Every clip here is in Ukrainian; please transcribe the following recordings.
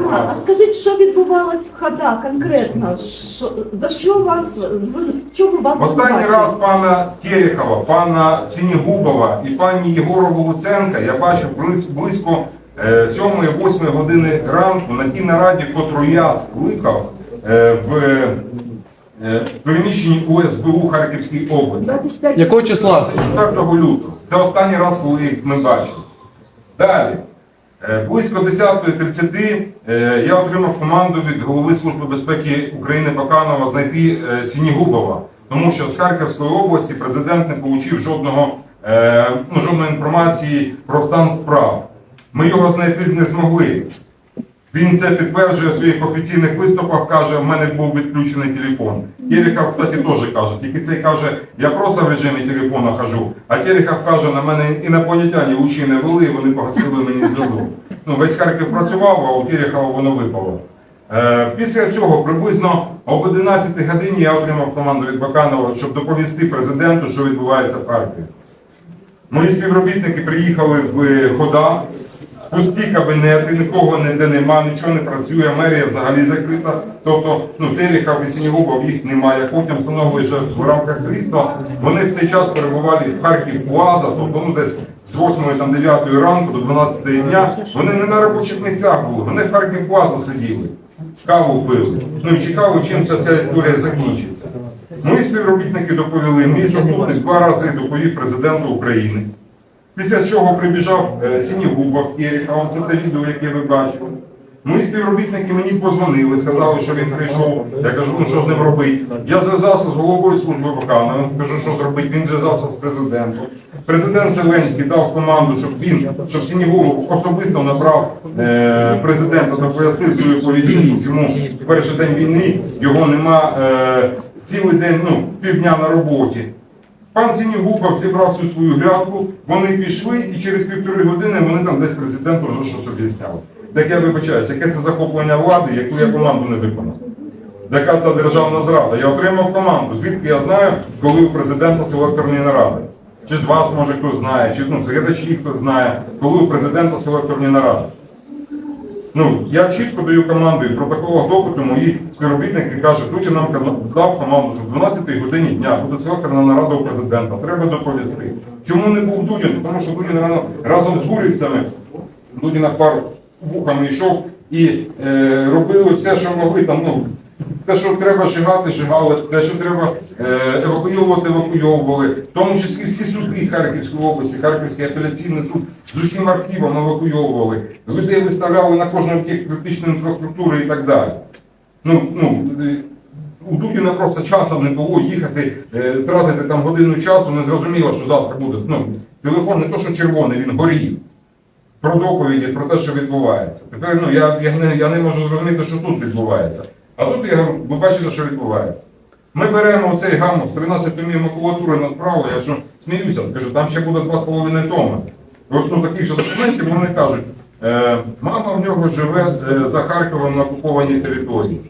Роман, а скажіть, що відбувалось в ХАДА конкретно? Що, за що вас, звин- чому вас Останній звинувачують? раз пана Терехова, пана Сінігубова і пані Єгорову Луценка я бачив близь- близько 7-8 години ранку на тій нараді, котру я скликав е, в е, в приміщенні УСБУ Харківській області. 24 Якого числа? 4 лютого. Це останній раз, коли їх ми бачили. Далі. Е, Близько 10.30 е, я отримав команду від голови Служби безпеки України Баканова знайти е, Сінігубова, тому що з Харківської області президент не отримав жодного, ну, жодної інформації про стан справ. Ми його знайти не змогли. Він це підтверджує в своїх офіційних виступах, каже, в мене був відключений телефон. Терехов, кстати, теж каже, тільки цей каже, я просто в режимі телефона хожу, а Терехов каже, на мене інопланетяні лучі не вели, вони погасили мені зв'язок. Ну, весь Харків працював, а у Терехова воно випало. Е, після цього приблизно об 11 годині я отримав команду від Баканова, щоб доповісти президенту, що відбувається в Харкові. Мої співробітники приїхали в хода, пусті кабінети, нікого ніде нема, нічого не працює, мерія взагалі закрита. Тобто, ну, Терехов і Сінігубов їх немає. Потім встановили, що в рамках слідства вони в цей час перебували в Харків Плаза, тобто ну, десь з 8 там, 9 ранку до 12 дня. Вони не на робочих місцях були, вони в Харків Плаза сиділи, каву пили. Ну і чекали, чим ця вся історія закінчиться. Мої співробітники доповіли, мій заступник два рази доповів президенту України. Після чого прибіжав е, Сінігубов з Тереховим, це те відео, яке ви бачили. Мої співробітники мені позвонили, сказали, що він прийшов. Я кажу, ну що з ним робити? Я зв'язався з головою служби Бакановим, кажу, що зробити. Він зв'язався з президентом. Президент Зеленський дав команду, щоб він, щоб Сінігубов особисто набрав е, президента та пояснив свою поведінку, чому перший день війни його нема е, цілий день, ну, півдня на роботі. Пан Сінігубов зібрав всю свою грядку, вони пішли і через півтори години вони там десь президенту вже щось об'ясняли. Так я вибачаюся, яке це захоплення влади, яку я команду не виконав. Яка це державна зрада? Я отримав команду. Звідки я знаю, коли у президента селекторні наради? Чи з вас, може, хтось знає, чи ну, з глядачів хтось знає, коли у президента селекторні наради. Ну, я чітко даю команду, про такого допиту мої співробітники кажуть, Путін нам дав команду, що в 12 годині дня буде селекторна нарада у президента, треба доповісти. Чому не був Дудін? Тому що Дудін разом з гурівцями, Дудіна на пару вухами йшов і е, робили все, що могли там, ну, те, що треба шигати, шигали, те, що треба е, евакуювати, евакуйовували. В тому числі всі суди Харківської області, Харківський апеляційний суд з усім архівом евакуйовували. Людей виставляли на кожну об'єкт критичної інфраструктури і так далі. Ну, ну, е, у Дудіна просто часу не було їхати, е, тратити там годину часу, не зрозуміло, що завтра буде. Ну, телефон не то, що червоний, він горів. Про доповіді, про те, що відбувається. Тепер ну, я, я, я не можу зрозуміти, що тут відбувається. А тут ви бачите, що відбувається. Ми беремо цей гамус, 13 томів макулатури на справу, я що сміюся, кажу, там ще буде 2,5 томи. Ну, таких же документів вони кажуть, е, мама в нього живе е, за Харковом на окупованій території.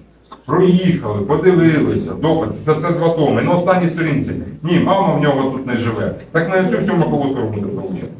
Проїхали, подивилися, допит, це все два томи. На останній сторінці. Ні, мама в нього тут не живе. Так на цю всю макулатуру буде получати.